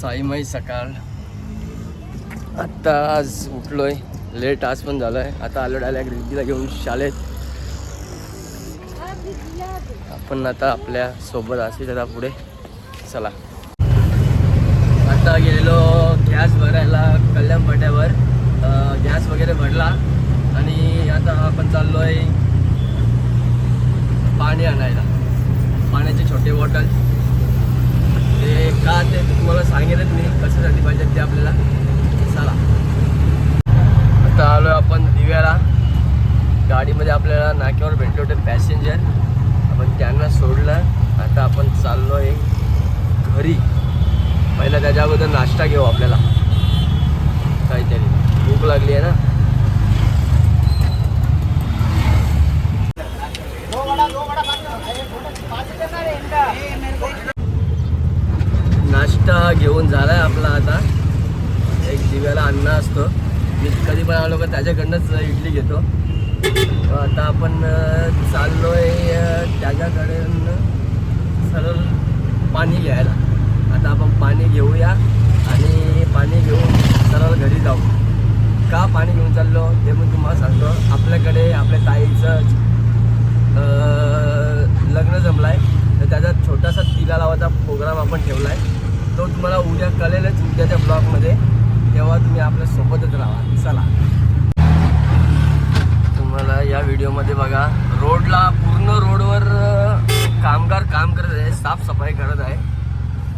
साईमाई सकाळ. आत्ता आज उठलोय. लेट आज पण झालोय. आता आलो डायला रिद्धीला घेऊन शाळेत. आपण आता आपल्यासोबत असेल त्याला पुढे. चला. आता गेलेलो गॅस भरायला कल्याण पाट्यावर गॅस वगैरे भरला. आणि आता आपण चाललो आहे पाणी आणायला. पाण्याचे छोटे बॉटल. ते का ते तुम्हाला सांगेलच मी कशासाठी पाहिजे ते आपल्याला चला आता आलो आपण दिव्याला गाडीमध्ये आपल्याला नाक्यावर भेटले होते पॅसेंजर आपण त्यांना सोडलं आता आपण चाललो आहे घरी पहिला त्याच्या अगोदर नाश्ता घेऊ आपल्याला काहीतरी भूक लागली आहे ना नाश्ता घेऊन झाला आहे आपला आता. एक दिव्याला अन्न असतो. मी कधी पण आलो का त्याच्याकडनंच इडली घेतो. आता आपण चाललो चाललोय त्याच्याकडनं सरळ पाणी घ्यायला. आता आपण पाणी घेऊया आणि पाणी घेऊन सरळ घरी जाऊ. का पाणी घेऊन चाललो ते पण तुम्हाला सांगतो. आपल्याकडे आपल्या ताईचं लग्न जमलं आहे तर त्याचा छोटासा तिला लावायचा प्रोग्राम आपण ठेवला आहे तो तुम्हाला उद्या कळेलच उद्याच्या ब्लॉगमध्ये. तेव्हा तुम्ही आपल्या सोबतच राहा. चला. तुम्हाला या व्हिडिओमध्ये बघा रोडला पूर्ण रोडवर कामगार काम करत आहे साफसफाई करत आहे.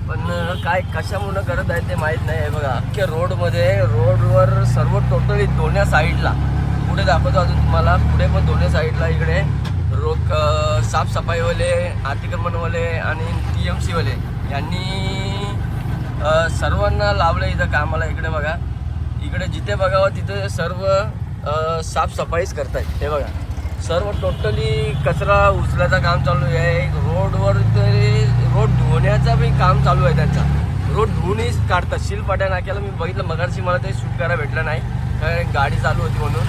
पण काय कशामुळं करत आहे ते माहीत नाही. आहे बघा अख्ख्या रोडमध्ये रोडवर सर्व टोटली दोन्ही साईडला. पुढे दाखवतो अजून तुम्हाला पुढे पण दोन्ही साईडला इकडे. रोक साफसफाईवाले अतिक्रमणवाले आणि टी एम सीवाले यांनी सर्वांना लावलं इथं कामाला. इकडे बघा. इकडे जिथे बघावं हो, तिथे सर्व साफसफाईच करतायत. हे बघा. सर्व टोटली कचरा उचलायचं काम चालू आहे. रोडवर तरी रोड धुवण्याचं बी काम चालू आहे त्यांचा. रोड धुवूनच काढतात. शिलपाट्या नाक्याला मी बघितलं. मगाशी मला ते शूट करायला भेटलं नाही. कारण गाडी चालू होती म्हणून.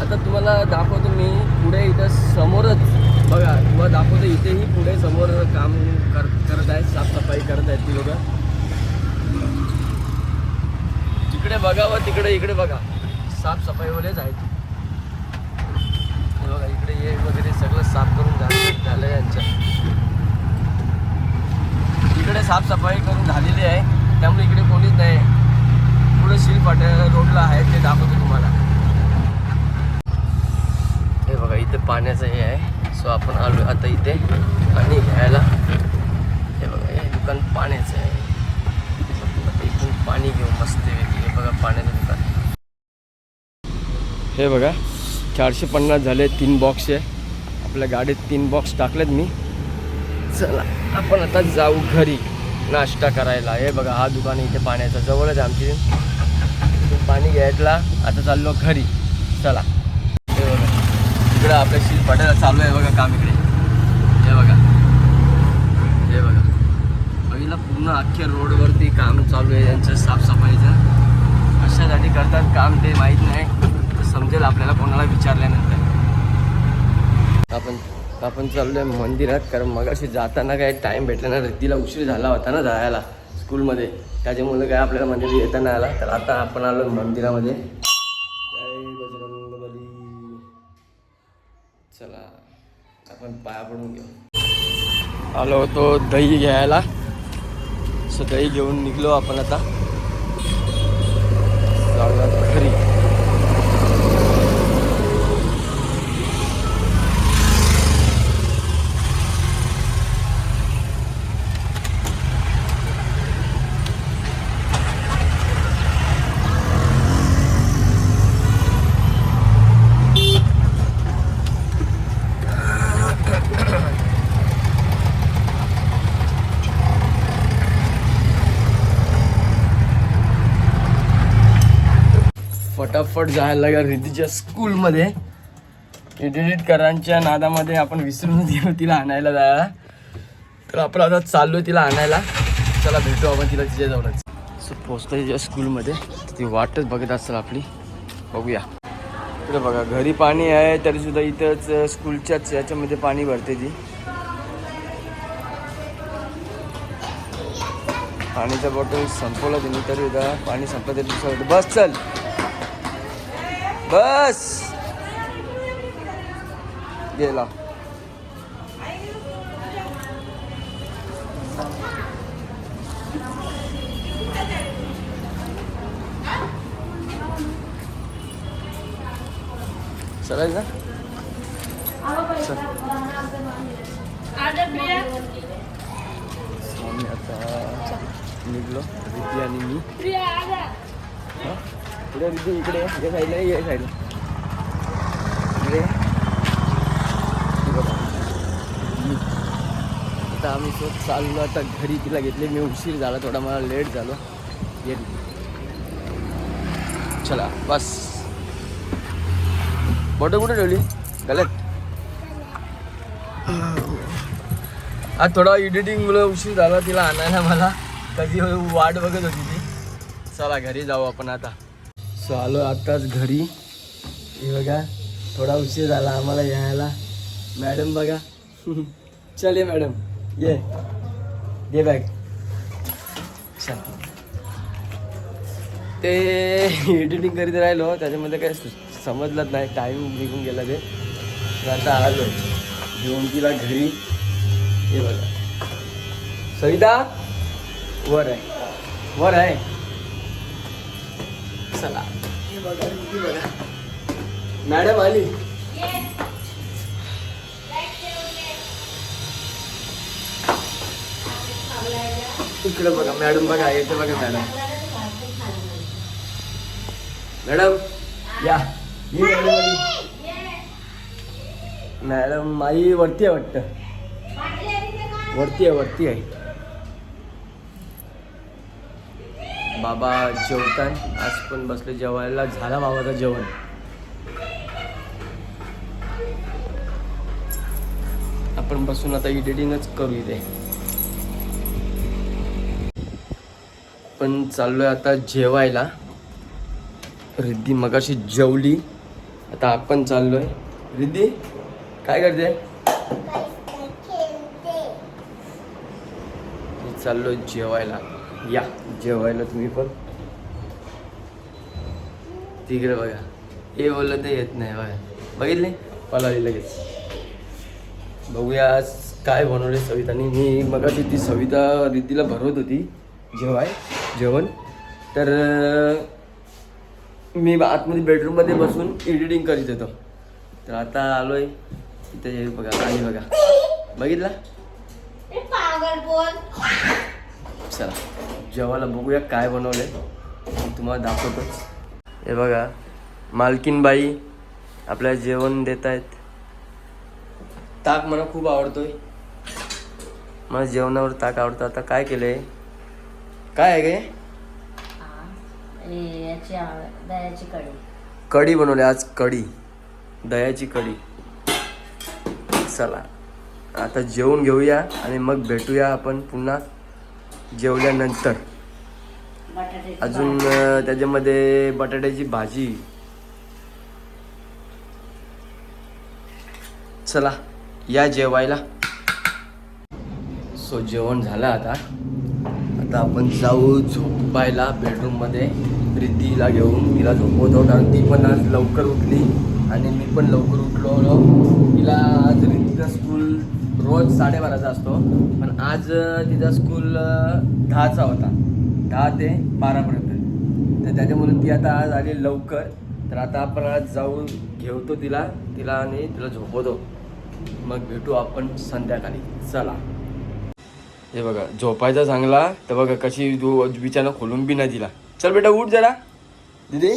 आता तुम्हाला दाखवतो मी पुढे इथं समोरच बघा तुम्हाला दाखवतो इथेही पुढे समोर काम कर करत आहेत साफसफाई करत आहेत ती लोकं. तिकडे व तिकडे इकडे बघा. साफसफाईवरच आहेत हे बघा इकडे ये वगैरे सगळं साफ करून झालं झालं यांच्या इकडे साफसफाई करून झालेली आहे त्यामुळे इकडे कोणीच नाही पुढे शिलपाट्या रोडला आहे ते दाखवतो तुम्हाला. हे बघा इथे पाण्याचं हे आहे. सो आपण आलो आता इथे. पाणी घ्यायला हे बघा हे दुकान पाण्याचं आहे. इथून पाणी घेऊ मस्त हे बघा पाण्याचं दुकान. हे बघा चारशे पन्नास झाले तीन बॉक्स आहे. आपल्या गाडीत तीन बॉक्स टाकलेत मी. चला आपण आता जाऊ घरी नाश्ता करायला. हे बघा हा दुकान आहे इथे पाण्याचा जवळच आमची. पाणी घ्यायला आता चाललो घरी. चला. इकडं आपल्या शिल पाट्याला चालू आहे बघा काम इकडे. हे बघा. हे बघा. पहिला पूर्ण अख्ख्या रोडवरती काम चालू आहे यांचं साफसफाईचं. कशासाठी करतात काम ते माहीत नाही. तर समजेल आपल्याला कोणाला विचारल्यानंतर. आपण आपण चाललोय मंदिरात कारण मगाशी जाताना काय टाईम भेटला ना रिद्धीला उशीर झाला होता ना जायला स्कूलमध्ये त्याच्यामुळे काय आपल्याला मंदिर येताना आला. तर आता आपण आलो मंदिरामध्ये. चला आपण पाया पडून घेऊ. आलो होतो दही घ्यायला. सो दही घेऊन निघलो आपण आता. घरी फटाफट जायला लागेल रिद्धीच्या स्कूलमध्ये. करांच्या नादामध्ये आपण विसरून गेलो तिला आणायला जायला. तर आपण आता चाललो तिला आणायला. चला भेटू आपण तिला तिच्या जाऊनच सो पोचतो तिच्या स्कूलमध्ये. ती वाटच बघत असेल आपली. बघूया. इकडे बघा घरी पाणी आहे तरीसुद्धा इथंच स्कूलच्याच याच्यामध्ये पाणी भरते ती. पाणीचं बॉटल संपवलं तिने तरी पाणी संपलं तरी दुसरं बस चल. बस. गेला चालेल ना चल. आम्ही आता निघलो. आणि मी? इकडे रिद्धी इकडे हे या साईडला ये, या साईडला. इकडे. आता आम्ही तो चाललो आता घरी तिला घेतले मी उशीर झाला थोडा मला लेट झालो. ये. चला बस. बॉटल कुठे ठेवली? गलत. आज थोडा एडिटिंग मुलं उशीर झाला तिला आणायला मला. कधी वाट बघत होती ती. चला घरी जाऊ आपण आता. सो आलो आत्ताच घरी. हे बघा थोडा उशीर झाला आम्हाला यायला. मॅडम बघा. चल ये मॅडम. ये. ये बॅग चल. ते एडिटिंग करीत राहिलो त्याच्यामध्ये काय समजलंच नाही. टाईम निघून गेला ते. आता आलो. घेऊन तिला घरी. हे बघा. सविता? वर आहे. वर आहे. चला. बघा बघा. मॅडम आली. इकडे बघा मॅडम बघा येते बघा मॅडम. मॅडम या. मॅडम आई वरती आहे वाटतं. वरती आहे वरती आहे. बाबा जेवताय आज पण बसले जेवायला. झाला बाबाचं जेवण. आपण बसून आता एडिटिंगच करू इथे. पण चाललोय आता जेवायला. रिद्धी मगाशी जेवली. आता आपण चाललोय. रिद्धी काय करते? मी चाललो जेवायला. या. जेवायला तुम्ही पण? तिकडे बघा. हे बोललं तर येत नाही बघा बघितले? पळाली लगेच. बघूया आज काय बनवले सवितानी. मी मगाशी ती सविता रिद्धीला भरवत होती जेवाय जेवण. तर मी आतमध्ये बेडरूममध्ये बसून एडिटिंग करीत होतो. तर आता आलोय इथे हे बघा आणि बघा. बघितला? पागल बोल. चला. जेवायला बघूया काय बनवलंय. मी तुम्हाला दाखवतोच हे बघा मालकीनबाई आपल्याला जेवण देत आहेत ताक मला खूप आवडतोय. मला जेवणावर ताक आवडतं. आता काय केलंय? काय आहे गे? याची दयाची कढी. कढी बनवली आज कढी. दह्याची कढी. चला. आता जेवून घेऊया आणि मग भेटूया आपण पुन्हा. जेवल्यानंतर. अजून त्याच्यामध्ये बटाट्याची भाजी. चला या जेवायला. सो जेवण झालं आता. आता आपण जाऊ झोपायला बेडरूममध्ये रिद्धीला घेऊन तिला झोपवतो कारण ती पण आज लवकर उठली. आणि मी पण लवकर उठलो तिला आज रिद्धीचा स्कूल रोज साडेबाराचा असतो. पण आज तिचा स्कूल दहाचा होता. दहा ते बारापर्यंत तर त्याच्यामुळे ती आता आज आली लवकर. तर आता आपण आज जाऊन घेवतो तिला. तिला आणि तिला झोपवतो. मग भेटू आपण संध्याकाळी. चला. हे बघा झोपायचा चांगला. तर बघा कशी तू बिचारं खोलून बी नाही दिला. चल बेटा उठ जरा. दिदी?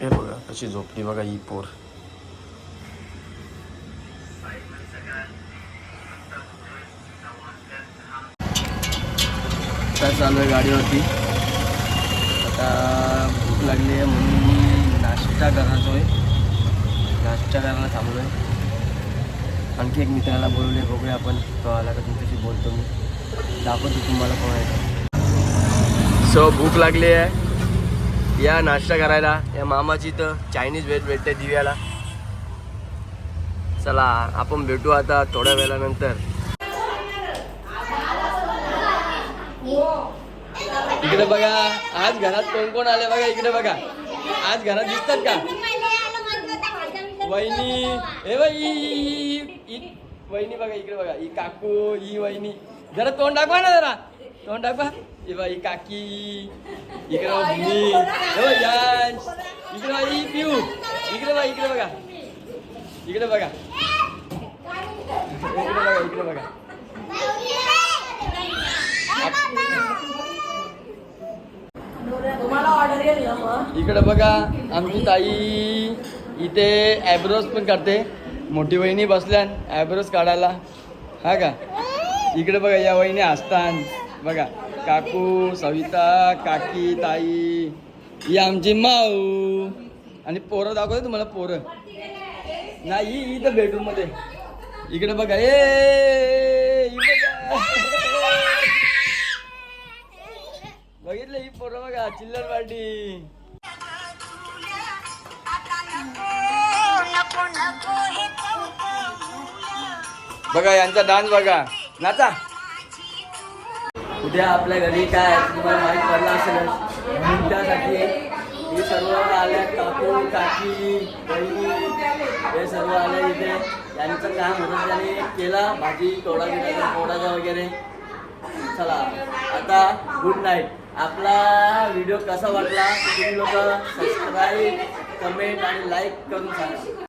हे बघा कशी झोपली बघा ही पोर. आता चालू आहे गाडीवरती? आता भूक लागली आहे म्हणून मी नाश्ता करायचो आहे. नाश्ता करायला थांबलो आहे आणखी एक मित्राला बोलवले बघूया आपण तो आला का तुमच्याशी बोलतो मी. दाखवतो तुम्हाला कोण आहे सो भूक लागली आहे. या नाश्ता करायला. या मामाची तर चायनीज वेज भेटते दिव्याला. चला आपण भेटू आता थोड्या वेळानंतर. इकडे बघा आज घरात कोण कोण आले बघा इकडे बघा. आज घरात दिसतात का? वहिनी हे बाई ही- ही- ही- ही- वहिनी बघा इकडे बघा ही काकू ही वहिनी. जरा तोंड दाखवा ना जरा. तोंड दाखवा. हे बाई काकी इकडे यश इकडे ही पिऊ. इकडे बघा इकडे बघा. इकडे बघा. इकडे बघा इकडे बघा. तुम्हाला ऑर्डर येईल मग? इकडे बघा आमची ताई इथे ॲब्रोज पण करते. मोठी वहिनी बसल्या ॲब्रोज काढायला. हा का? इकडे बघा या वहिनी असतान. बघा काकू सविता काकी ताई ही आमची माऊ. आणि पोरं दाखवते तुम्हाला पोरं. नाही इथं बेडरूममध्ये इकडे बघा ए ही बघा बघा चिल्लर पार्टी. बघा यांचा डान्स बघा. नाचा. उद्या आपल्या घरी काय तुम्हाला माहीत पडलं असेल त्यासाठी हे सर्व आले काकू काकी बहिणी हे सर्व आले इथे. यांचं काम होतं त्यांनी केला. भाजी तोडा बिडाचा तोडाचा वगैरे. चला आता गुड नाईट आपला व्हिडिओ कसा वाटला? ते तुम्ही लोक सबस्क्राईब कमेंट आणि लाईक करून सांगा.